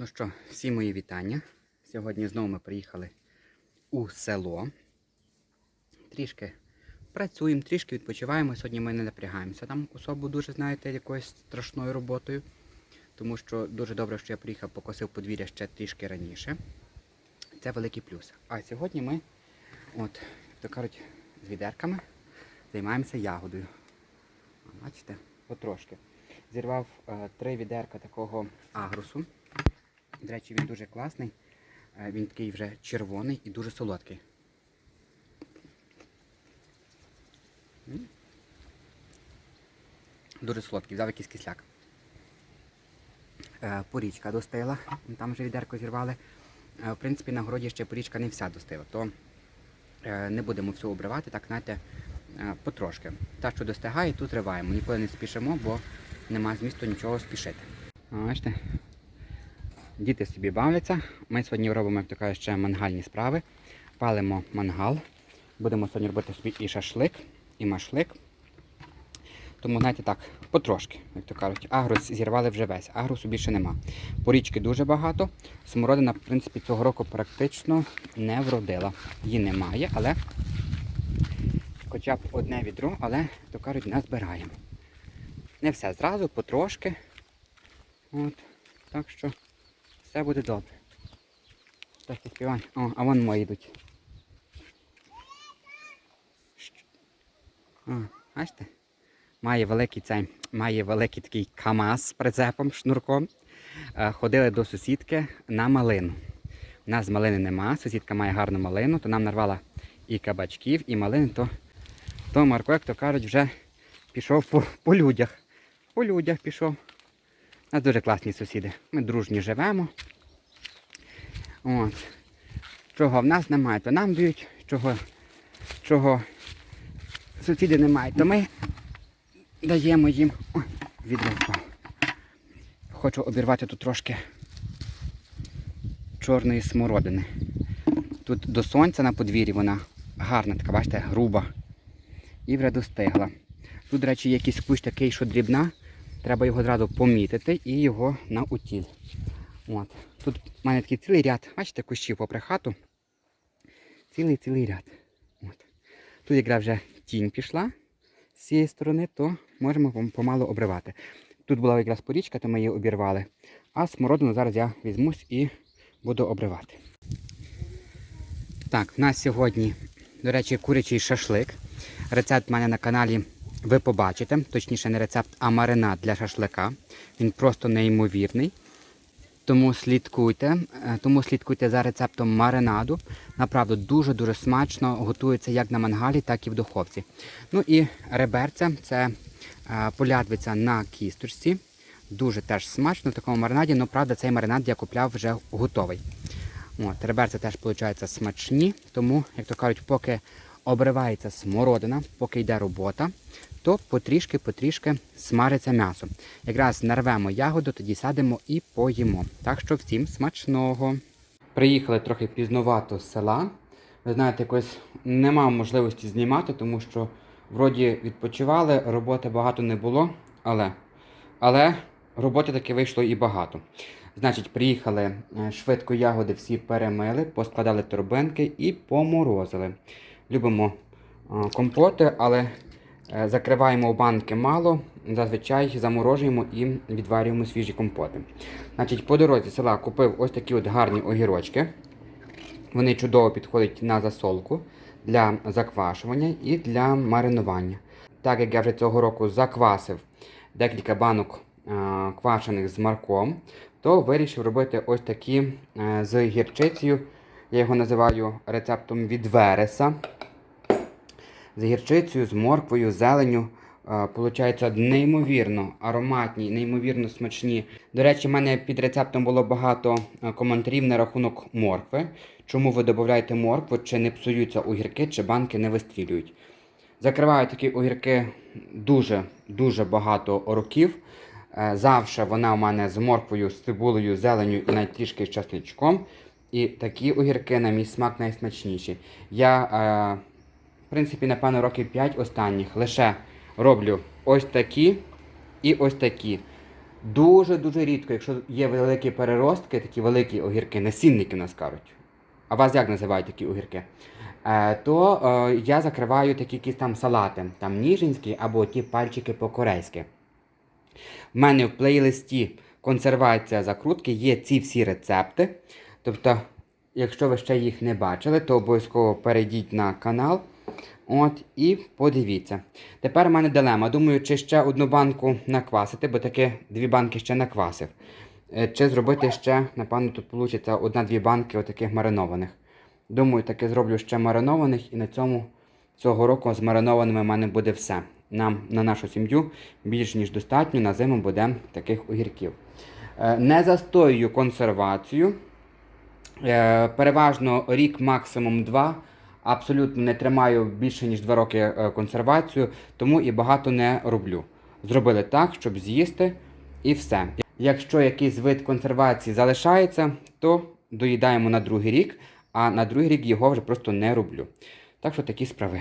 Ну що, всі мої вітання. Сьогодні знову ми приїхали у село. Трішки працюємо, трішки відпочиваємо. Сьогодні ми не напрягаємося там особу дуже, знаєте, якоюсь страшною роботою. Тому що дуже добре, що я приїхав, покосив подвір'я ще трішки раніше. Це великий плюс. А сьогодні ми, от, як то кажуть, з відерками займаємося ягодою. Бачите, потрошки. Зірвав е, три відерка такого агрусу. До речі, він дуже класний. Е, Він такий вже червоний і дуже солодкий. Дуже солодкий, взяв якийсь кисляк. Е, Порічка достигла, там вже відерко зірвали. Е, В принципі, на городі ще порічка не вся достигла, то не будемо все обривати, так знаєте, потрошки. Та, що достигає, тут зриваємо. Ніколи не спішимо, бо нема змісту нічого спішити. Бачите? Діти собі бавляться. Ми сьогодні робимо, як то кажуть, ще мангальні справи. Палимо мангал. Будемо сьогодні робити собі і шашлик, і машлик. Тому, знаєте, так, потрошки, як то кажуть, агрус зірвали вже весь, агрусу більше нема. Порічки дуже багато. Смородина, в принципі, цього року практично не вродила. Її немає, але хоча б одне відро, але, як то кажуть, назбираємо. Не все зразу, потрошки. От, так що все буде добре. Так, співань. О, а вон мої йдуть. О, бачите? Має великий цей, має великий такий КАМАЗ з прицепом, шнурком. Е, Ходили до сусідки на малину. У нас малини нема, сусідка має гарну малину, то нам нарвала і кабачків, і малин, то, то Марко, як то кажуть, вже пішов по, по людях. По людях пішов. У нас дуже класні сусіди. Ми дружні живемо. От. Чого в нас немає, то нам дають, чого, чого сусіди не мають, то ми даємо їм. Ой. Хочу обірвати тут трошки чорної смородини. Тут до сонця на подвір'ї вона гарна, така, бачите, груба. І вже достигла. Тут, до речі, якийсь кущ такий, що дрібна. Треба його зразу помітити і його на утіль. От. Тут в мене такий цілий ряд, бачите, кущів попри хату. Цілий-цілий ряд. От. Тут якраз вже тінь пішла з цієї сторони, то можемо помалу обривати. Тут була якраз порічка, то ми її обірвали. А смородину зараз я візьмусь і буду обривати. Так, в нас сьогодні, до речі, курячий шашлик. Рецепт в мене на каналі ви побачите. Точніше, не рецепт, а маринад для шашлика. Він просто неймовірний. Тому слідкуйте, е, тому слідкуйте за рецептом маринаду. Направду дуже-дуже смачно готується як на мангалі, так і в духовці. Ну і реберця це е, полядвиця на кісточці. Дуже теж смачно в такому маринаді, але правда цей маринад я купляв вже готовий. От, реберця теж виходить смачні, тому, як то кажуть, поки обривається смородина, поки йде робота, то потрішки-потрішки смариться м'ясо. Якраз нарвемо ягоду, тоді садимо і поїмо. Так що всім смачного. Приїхали трохи пізнувато з села. Ви знаєте, якось не мав можливості знімати, тому що вроді відпочивали, роботи багато не було, але, але роботи таки вийшло і багато. Значить, приїхали е, швидко ягоди всі перемили, поскладали торбинки і поморозили. Любимо е, компоти, але е, закриваємо банки мало, зазвичай заморожуємо і відварюємо свіжі компоти. Значить, по дорозі села купив ось такі от гарні огірочки. Вони чудово підходять на засолку для заквашування і для маринування. Так як я вже цього року заквасив декілька банок е, квашених з марком, то вирішив робити ось такі з гірчицею. Я його називаю рецептом від Вереса. З гірчицею, з морквою, зеленю. Е, Получаються неймовірно ароматні, неймовірно смачні. До речі, в мене під рецептом було багато е, коментарів на рахунок моркви. Чому ви додаєте моркву, чи не псуються огірки, чи банки не вистрілюють. Закриваю такі огірки дуже-дуже багато років. Е, Завше вона у мене з морквою, з цибулею, зеленю і навіть трішки з часничком. І такі огірки, на мій смак, найсмачніші. Я, в принципі, напевно, років 5 останніх лише роблю ось такі і ось такі. Дуже-дуже рідко, якщо є великі переростки, такі великі огірки, насінники нас кажуть. А вас як називають такі огірки? Е, то е, я закриваю такі якісь там салати, там ніжинські або ті пальчики по-корейськи. В мене в плейлисті консервація закрутки є ці всі рецепти. Тобто, якщо ви ще їх не бачили, то обов'язково перейдіть на канал. От, і подивіться. Тепер у мене дилема. Думаю, чи ще одну банку наквасити, бо таки дві банки ще наквасив. Е, Чи зробити ще, напевно, тут вийде одна-дві банки отаких маринованих. Думаю, таки зроблю ще маринованих, і на цьому цього року з маринованими в мене буде все. Нам на нашу сім'ю більш ніж достатньо, на зиму буде таких огірків. Е, Не застоюю консервацію. Е, Переважно рік, максимум два. Абсолютно не тримаю більше ніж два роки е, консервацію, тому і багато не роблю. Зробили так, щоб з'їсти і все. Якщо якийсь вид консервації залишається, то доїдаємо на другий рік, а на другий рік його вже просто не роблю. Так що такі справи.